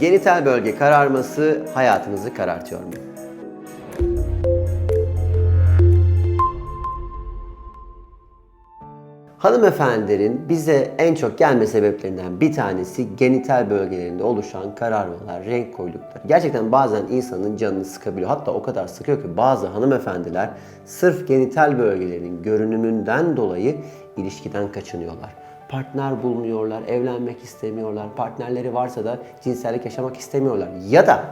Genital bölge kararması hayatınızı karartıyor mu? Hanımefendilerin bize en çok gelme sebeplerinden bir tanesi genital bölgelerinde oluşan kararmalar, renk koyulukları. Gerçekten bazen insanın canını sıkabiliyor. Hatta o kadar sıkıyor ki bazı hanımefendiler sırf genital bölgelerinin görünümünden dolayı ilişkiden kaçınıyorlar. Partner bulmuyorlar, evlenmek istemiyorlar. Partnerleri varsa da cinsellik yaşamak istemiyorlar. Ya da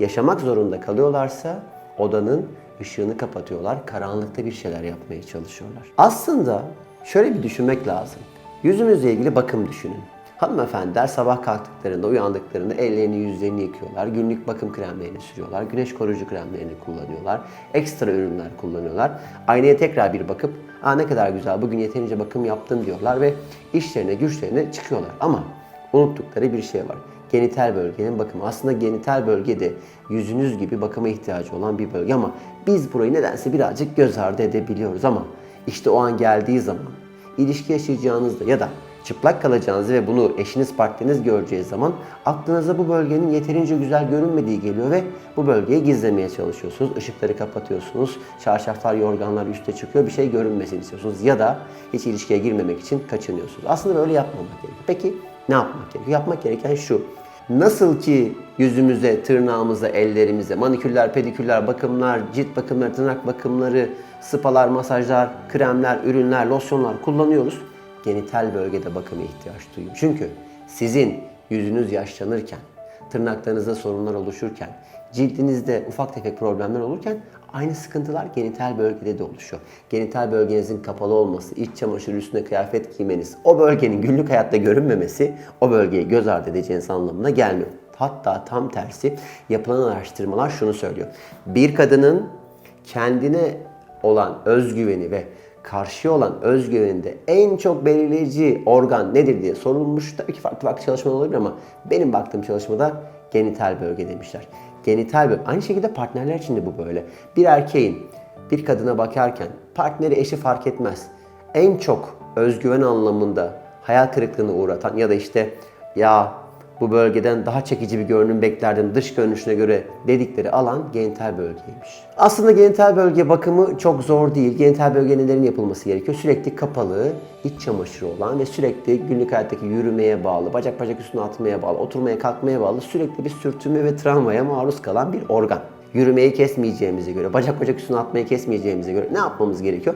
yaşamak zorunda kalıyorlarsa odanın ışığını kapatıyorlar. Karanlıkta bir şeyler yapmaya çalışıyorlar. Aslında şöyle bir düşünmek lazım. Yüzümüzle ilgili bakım düşünün. Hanımefendiler sabah kalktıklarında, uyandıklarında ellerini, yüzlerini yıkıyorlar. Günlük bakım kremlerini sürüyorlar. Güneş koruyucu kremlerini kullanıyorlar. Ekstra ürünler kullanıyorlar. Aynaya tekrar bir bakıp, ''Aa ne kadar güzel, bugün yeterince bakım yaptım.'' diyorlar ve işlerine, güçlerine çıkıyorlar. Ama unuttukları bir şey var. Genital bölgenin bakımı. Aslında genital bölge de yüzünüz gibi bakıma ihtiyacı olan bir bölge ama biz burayı nedense birazcık göz ardı edebiliyoruz ama işte o an geldiği zaman ilişki yaşayacağınızda ya da çıplak kalacağınızı ve bunu eşiniz partneriniz göreceği zaman aklınıza bu bölgenin yeterince güzel görünmediği geliyor ve bu bölgeyi gizlemeye çalışıyorsunuz. Işıkları kapatıyorsunuz. Çarşaflar, yorganlar üste çıkıyor. Bir şey görünmesini istiyorsunuz. Ya da hiç ilişkiye girmemek için kaçınıyorsunuz. Aslında böyle yapmamak gerekiyor. Peki ne yapmak gerekiyor? Yapmak gereken şu. Nasıl ki yüzümüze, tırnağımıza, ellerimize manikürler, pedikürler, bakımlar, cilt bakımları, tırnak bakımları, spalar, masajlar, kremler, ürünler, losyonlar kullanıyoruz. Genital bölgede bakıma ihtiyaç duyuyor. Çünkü sizin yüzünüz yaşlanırken, tırnaklarınızda sorunlar oluşurken, cildinizde ufak tefek problemler olurken aynı sıkıntılar genital bölgede de oluşuyor. Genital bölgenizin kapalı olması, iç çamaşır üstüne kıyafet giymeniz, o bölgenin günlük hayatta görünmemesi o bölgeyi göz ardı edeceğiniz anlamına gelmiyor. Hatta tam tersi yapılan araştırmalar şunu söylüyor. Bir kadının kendine olan özgüveni ve karşıya olan özgüveninde en çok belirleyici organ nedir diye sorulmuş. Tabii ki farklı farklı çalışmalar olabilir ama benim baktığım çalışmada genital bölge demişler. Genital bölge. Aynı şekilde partnerler için de bu böyle. Bir erkeğin bir kadına bakarken partneri eşi fark etmez. En çok özgüven anlamında hayal kırıklığına uğratan ya da işte ya bu bölgeden daha çekici bir görünüm beklerdim dış görünüşüne göre dedikleri alan genital bölgeymiş. Aslında genital bölge bakımı çok zor değil. Genital bölgelerin yapılması gerekiyor. Sürekli kapalı, iç çamaşırı olan ve sürekli günlük hayattaki yürümeye bağlı, bacak bacak üstüne atmaya bağlı, oturmaya kalkmaya bağlı sürekli bir sürtünme ve travmaya maruz kalan bir organ. Yürümeyi kesmeyeceğimize göre, bacak bacak üstüne atmayı kesmeyeceğimize göre ne yapmamız gerekiyor?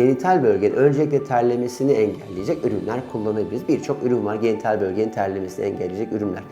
Genital bölgenin öncelikle terlemesini engelleyecek ürünler kullanabiliriz. Birçok ürün var genital bölgenin terlemesini engelleyecek ürünler.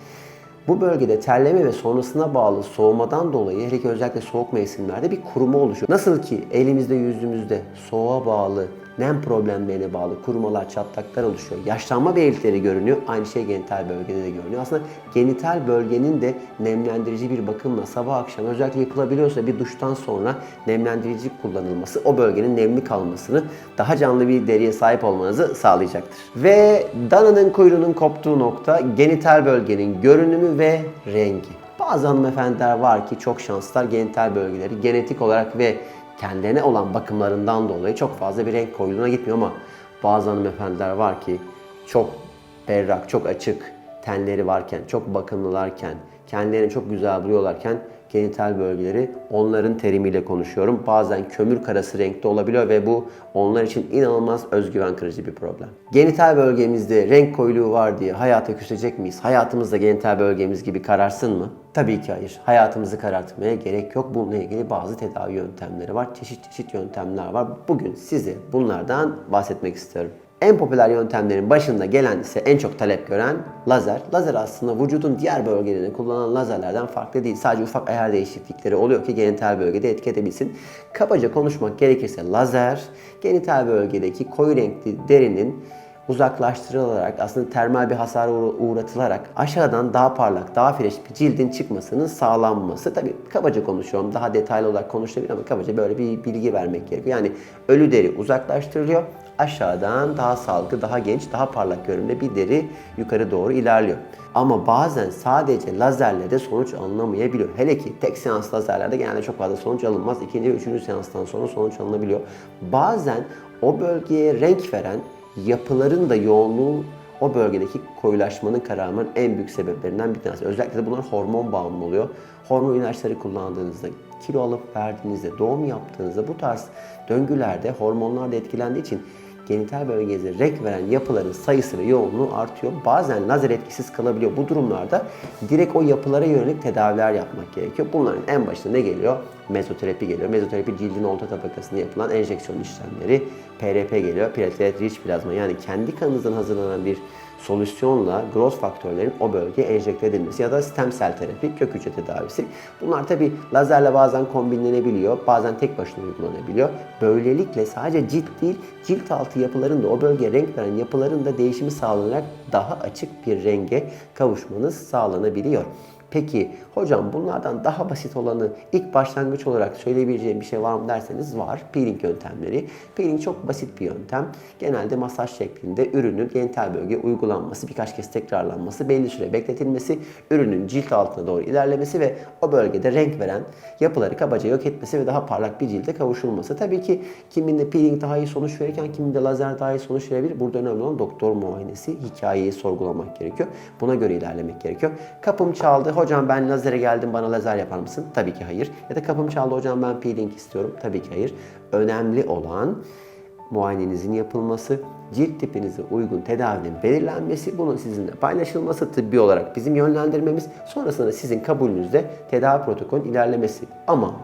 Bu bölgede terleme ve sonrasına bağlı soğumadan dolayı hele ki özellikle soğuk mevsimlerde bir kuruma oluşuyor. Nasıl ki elimizde yüzümüzde soğuğa bağlı nem problemlerine bağlı kurumalar, çatlaklar oluşuyor. Yaşlanma belirtileri görünüyor. Aynı şey genital bölgede de görünüyor. Aslında genital bölgenin de nemlendirici bir bakımla sabah akşam özellikle yapılabiliyorsa bir duştan sonra nemlendirici kullanılması o bölgenin nemli kalmasını daha canlı bir deriye sahip olmanızı sağlayacaktır. Ve dananın kuyruğunun koptuğu nokta genital bölgenin görünümü ve rengi. Bazı hanımefendiler var ki çok şanslılar genital bölgeleri genetik olarak ve kendilerine olan bakımlarından dolayı çok fazla bir renk koyuluğuna gitmiyor ama bazı hanımefendiler var ki çok berrak, çok açık tenleri varken, çok bakımlılarken, kendilerini çok güzel buluyorlarken genital bölgeleri onların terimiyle konuşuyorum. Bazen kömür karası renkte olabiliyor ve bu onlar için inanılmaz özgüven kırıcı bir problem. Genital bölgemizde renk koyuluğu var diye hayata küsecek miyiz? Hayatımız da genital bölgemiz gibi kararsın mı? Tabii ki hayır. Hayatımızı karartmaya gerek yok. Bununla ilgili bazı tedavi yöntemleri var. Çeşit çeşit yöntemler var. Bugün size bunlardan bahsetmek istiyorum. En popüler yöntemlerin başında gelen ise en çok talep gören lazer. Lazer aslında vücudun diğer bölgelerinde kullanılan lazerlerden farklı değil. Sadece ufak ayar değişiklikleri oluyor ki genital bölgede etki edebilsin. Kabaca konuşmak gerekirse lazer genital bölgedeki koyu renkli derinin uzaklaştırılarak aslında termal bir hasara uğratılarak aşağıdan daha parlak, daha fresh bir cildin çıkmasının sağlanması. Tabii kabaca konuşuyorum. Daha detaylı olarak konuşulabilir ama kabaca böyle bir bilgi vermek gerekiyor. Yani ölü deri uzaklaştırılıyor. Aşağıdan daha sağlıklı, daha genç, daha parlak görünümde bir deri yukarı doğru ilerliyor. Ama bazen sadece lazerle de sonuç alınamayabiliyor. Hele ki tek seans lazerlerde genelde çok fazla sonuç alınmaz. İkinci ve üçüncü seanstan sonra sonuç alınabiliyor. Bazen o bölgeye renk veren yapıların da yoğunluğu o bölgedeki koyulaşmanın kararmanın en büyük sebeplerinden bir tanesi. Özellikle de bunlar hormon bağımlı oluyor. Hormon ilaçları kullandığınızda, kilo alıp verdiğinizde, doğum yaptığınızda bu tarz döngülerde hormonlar da etkilendiği için genital bölgenize renk veren yapıların sayısı ve yoğunluğu artıyor. Bazen lazer etkisiz kalabiliyor. Bu durumlarda direkt o yapılara yönelik tedaviler yapmak gerekiyor. Bunların en başında ne geliyor? Mezoterapi geliyor. Mezoterapi cildin orta tabakasında yapılan enjeksiyon işlemleri. PRP geliyor. Platelet rich plazma yani kendi kanınızdan hazırlanan bir solüsyonla growth faktörlerin o bölgeye enjekte edilmesi ya da stem sel terapi, kök hücre tedavisi. Bunlar tabi lazerle bazen kombinlenebiliyor, bazen tek başına uygulanabiliyor. Böylelikle sadece cilt değil, cilt altı yapıların da o bölgeye renk veren yapıların da değişimi sağlanarak daha açık bir renge kavuşmanız sağlanabiliyor. Peki hocam bunlardan daha basit olanı ilk başlangıç olarak söyleyebileceğim bir şey var mı derseniz var. Peeling yöntemleri. Peeling çok basit bir yöntem. Genelde masaj şeklinde ürünün genital bölgeye uygulanması, birkaç kez tekrarlanması, belli süre bekletilmesi, ürünün cilt altına doğru ilerlemesi ve o bölgede renk veren yapıları kabaca yok etmesi ve daha parlak bir cilde kavuşulması. Tabii ki kiminde peeling daha iyi sonuç verirken kiminde lazer daha iyi sonuç verebilir. Burada önemli olan doktor muayenesi, hikayeyi sorgulamak gerekiyor. Buna göre ilerlemek gerekiyor. Kapım çaldı, hocam ben lazere geldim bana lazer yapar mısın? Tabii ki hayır. Ya da kapım çaldı hocam ben peeling istiyorum. Tabii ki hayır. Önemli olan muayenenizin yapılması, cilt tipinize uygun tedavinin belirlenmesi, bunun sizinle paylaşılması tıbbi olarak bizim yönlendirmemiz, sonrasında sizin kabulünüzde tedavi protokolün ilerlemesi. Ama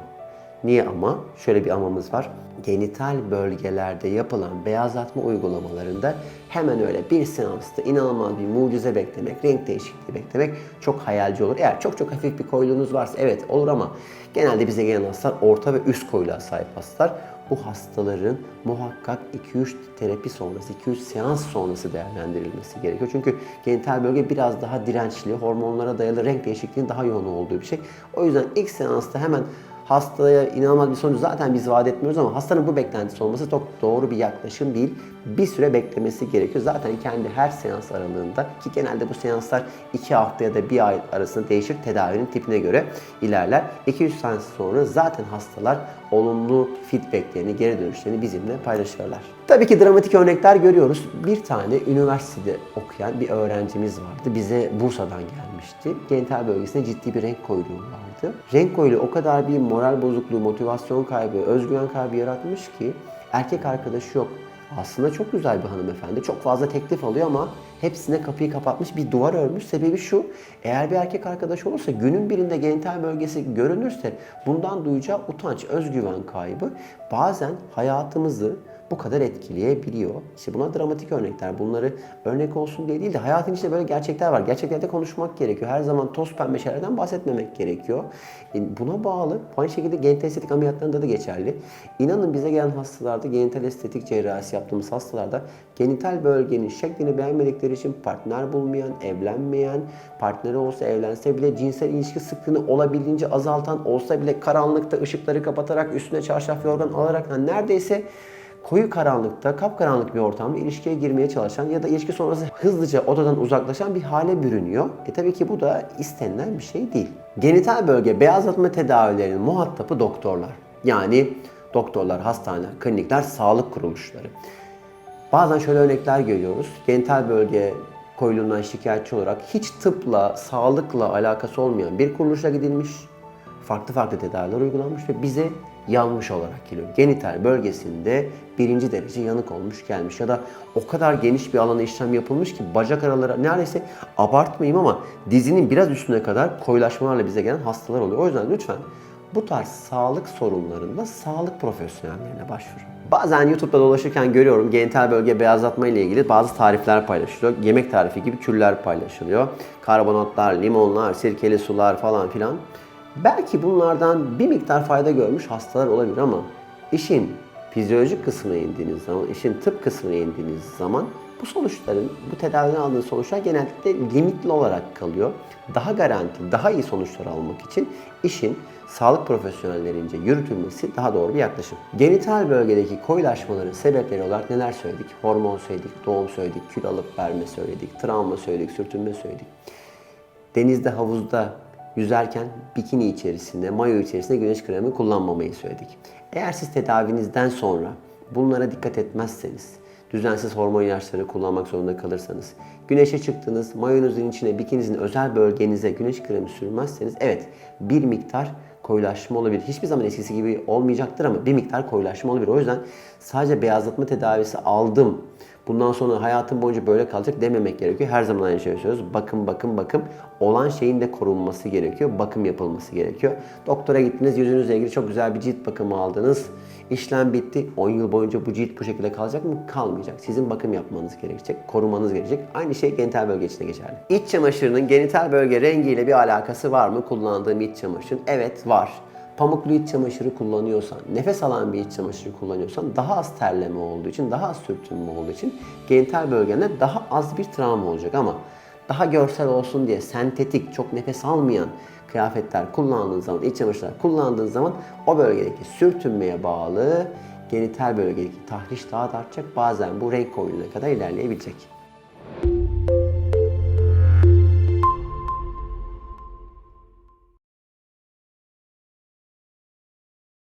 Niye ama? Şöyle bir amamız var. Genital bölgelerde yapılan beyazlatma uygulamalarında hemen öyle bir seansta inanılmaz bir mucize beklemek, renk değişikliği beklemek çok hayalci olur. Eğer çok çok hafif bir koyuluğunuz varsa evet olur ama genelde bize gelen hastalar orta ve üst koyuluğa sahip hastalar. Bu hastaların muhakkak 2-3 terapi sonrası, 2-3 seans sonrası değerlendirilmesi gerekiyor. Çünkü genital bölge biraz daha dirençli, hormonlara dayalı renk değişikliğinin daha yoğun olduğu bir şey. O yüzden ilk seansta hemen hastaya inanılmaz bir sonuç zaten biz vaat etmiyoruz ama hastanın bu beklentisi olması çok doğru bir yaklaşım değil. Bir süre beklemesi gerekiyor. Zaten kendi her seans aralığında ki genelde bu seanslar 2 hafta ya da 1 ay arasında değişir tedavinin tipine göre ilerler. 2-3 seans sonra zaten hastalar olumlu feedbacklerini, geri dönüşlerini bizimle paylaşırlar. Tabii ki dramatik örnekler görüyoruz. Bir tane üniversitede okuyan bir öğrencimiz vardı. Bize Bursa'dan gelmişti. Genital bölgesinde ciddi bir renk koyuluğu vardı. Renk koyuluğu o kadar bir moral bozukluğu, motivasyon kaybı, özgüven kaybı yaratmış ki erkek arkadaşı yok. Aslında çok güzel bir hanımefendi. Çok fazla teklif alıyor ama hepsine kapıyı kapatmış bir duvar örmüş. Sebebi şu, eğer bir erkek arkadaş olursa günün birinde genital bölgesi görünürse bundan duyacağı utanç, özgüven kaybı bazen hayatımızı bu kadar etkileyebiliyor. İşte buna dramatik örnekler. Bunları örnek olsun diye değil de hayatın içinde böyle gerçekler var. Gerçeklerde konuşmak gerekiyor. Her zaman toz pembe şeylerden bahsetmemek gerekiyor. E, Buna bağlı aynı şekilde genital estetik ameliyatlarında da geçerli. İnanın bize gelen hastalarda genital estetik cerrahisi yaptığımız hastalarda genital bölgenin şeklini beğenmedikleri için partner bulmayan, evlenmeyen, partneri olsa evlense bile cinsel ilişki sıklığını olabildiğince azaltan, olsa bile karanlıkta ışıkları kapatarak üstüne çarşaf yorgan alarak yani neredeyse koyu karanlıkta, kapkaranlık bir ortamda ilişkiye girmeye çalışan ya da ilişki sonrası hızlıca odadan uzaklaşan bir hale bürünüyor. E tabii ki bu da istenilen bir şey değil. Genital bölge beyazlatma tedavilerinin muhatabı doktorlar. Yani doktorlar, hastane, klinikler, sağlık kuruluşları. Bazen şöyle örnekler görüyoruz. Genital bölge koyuluğundan şikayetçi olarak hiç tıpla, sağlıkla alakası olmayan bir kuruluşa gidilmiş. Farklı farklı tedaviler uygulanmış ve bize yanmış olarak geliyor. Genital bölgesinde birinci derece yanık olmuş gelmiş ya da o kadar geniş bir alana işlem yapılmış ki bacak araları neredeyse abartmayayım ama dizinin biraz üstüne kadar koyulaşmalarla bize gelen hastalar oluyor. O yüzden lütfen bu tarz sağlık sorunlarında sağlık profesyonellerine başvurun. Bazen YouTube'da dolaşırken görüyorum genital bölge beyazlatma ile ilgili bazı tarifler paylaşılıyor. Yemek tarifi gibi kürler paylaşılıyor. Karbonatlar, limonlar, sirkeli sular falan filan. Belki bunlardan bir miktar fayda görmüş hastalar olabilir ama işin fizyolojik kısmına indiğiniz zaman, işin tıp kısmına indiğiniz zaman bu sonuçların, bu tedaviden aldığınız sonuçlar genellikle limitli olarak kalıyor. Daha garanti, daha iyi sonuçlar almak için işin sağlık profesyonellerince yürütülmesi daha doğru bir yaklaşım. Genital bölgedeki koyulaşmaların sebepleri olarak neler söyledik? Hormon söyledik, doğum söyledik, kilo alıp verme söyledik, travma söyledik, sürtünme söyledik. Denizde, havuzda yüzerken bikini içerisinde, mayo içerisinde güneş kremi kullanmamayı söyledik. Eğer siz tedavinizden sonra bunlara dikkat etmezseniz, düzensiz hormon ilaçları kullanmak zorunda kalırsanız, güneşe çıktınız, mayonuzun içine, bikinizin özel bölgenize güneş kremi sürmezseniz evet bir miktar koyulaşma olabilir. Hiçbir zaman eskisi gibi olmayacaktır ama bir miktar koyulaşma olabilir. O yüzden sadece beyazlatma tedavisi aldım. Bundan sonra hayatım boyunca böyle kalacak dememek gerekiyor. Her zaman aynı şeyi söylüyoruz. Bakım, bakım, bakım. Olan şeyin de korunması gerekiyor. Bakım yapılması gerekiyor. Doktora gittiniz, yüzünüzle ilgili çok güzel bir cilt bakımı aldınız. İşlem bitti. 10 yıl boyunca bu cilt bu şekilde kalacak mı? Kalmayacak. Sizin bakım yapmanız gerekecek, korumanız gerekecek. Aynı şey genital bölge için de geçerli. İç çamaşırının genital bölge rengiyle bir alakası var mı kullandığım iç çamaşırın? Evet var. Pamuklu iç çamaşırı kullanıyorsan, nefes alan bir iç çamaşırı kullanıyorsan daha az terleme olduğu için, daha az sürtünme olduğu için genital bölgende daha az bir travma olacak ama daha görsel olsun diye sentetik, çok nefes almayan kıyafetler kullandığın zaman, iç çamaşırlar kullandığın zaman o bölgedeki sürtünmeye bağlı genital bölgedeki tahriş daha da artacak. Bazen bu renk koyuluğuna kadar ilerleyebilecek.